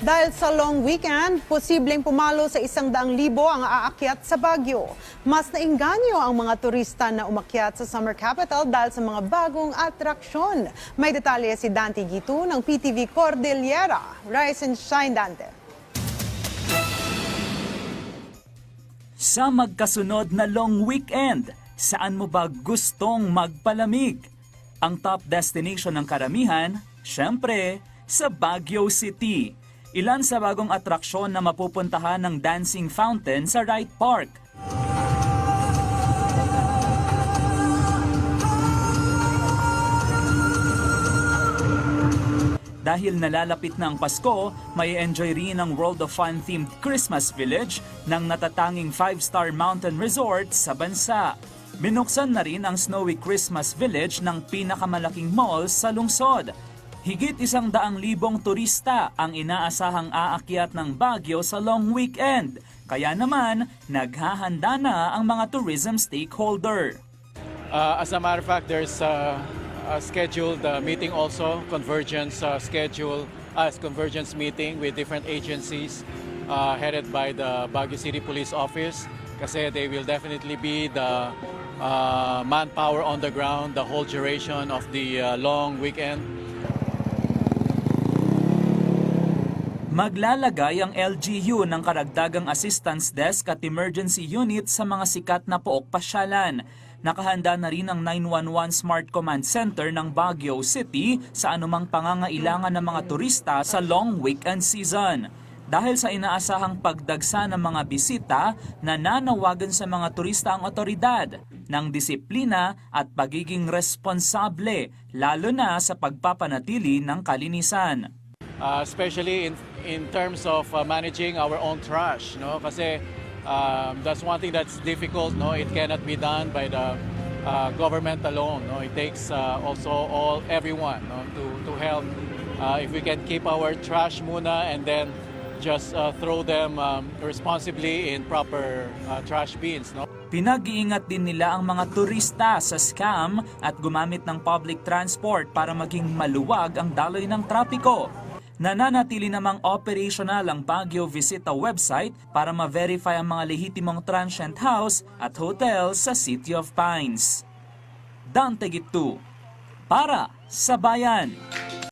Dahil sa long weekend, posibleng pumalo sa isang daang libo ang aakyat sa Baguio. Mas nainganyo ang mga turista na umakyat sa summer capital dahil sa mga bagong atraksyon. May detalye si Dante Gitu ng PTV Cordillera. Rise and shine, Dante. Sa magkasunod na long weekend, saan mo ba gustong magpalamig? Ang top destination ng karamihan, syempre, sa Baguio City. Ilan sa bagong atraksyon na mapupuntahan ng dancing fountain sa Wright Park. Dahil nalalapit na ang Pasko, may enjoy rin ang World of Fun themed Christmas Village ng natatanging 5-star mountain resort sa bansa. Binuksan na rin ang Snowy Christmas Village ng pinakamalaking mall sa lungsod. Higit isang daang libong turista ang inaasahang aakyat ng Baguio sa long weekend. Kaya naman, naghahanda na ang mga tourism stakeholder. Uh, as a matter of fact, there's uh, a scheduled uh, meeting also, convergence uh, schedule, as convergence meeting with different agencies uh, headed by the Baguio City Police Office. Kasi they will definitely be the uh, manpower on the ground the whole duration of the uh, long weekend. Maglalagay ang LGU ng karagdagang assistance desk at emergency unit sa mga sikat na pook pasyalan. Nakahanda na rin ang 911 Smart Command Center ng Baguio City sa anumang pangangailangan ng mga turista sa long weekend season. Dahil sa inaasahang pagdagsa ng mga bisita, nananawagan sa mga turista ang otoridad ng disiplina at pagiging responsable, lalo na sa pagpapanatili ng kalinisan. Uh, especially in in terms of uh, managing our own trash no? Kasi um, that's one thing that's difficult no? It cannot be done by the uh, government alone no? It takes uh, also all everyone no? To to help uh, if we can keep our trash muna and then just uh, throw them um, responsibly in proper uh, trash bins no? Pinag-iingat din nila ang mga turista sa scam at gumamit ng public transport para maging maluwag ang daloy ng trapiko. Nananatili namang operational ang Baguio Visita website para ma-verify ang mga lehitimong transient house at hotel sa City of Pines. Dante Gitu, para sa bayan.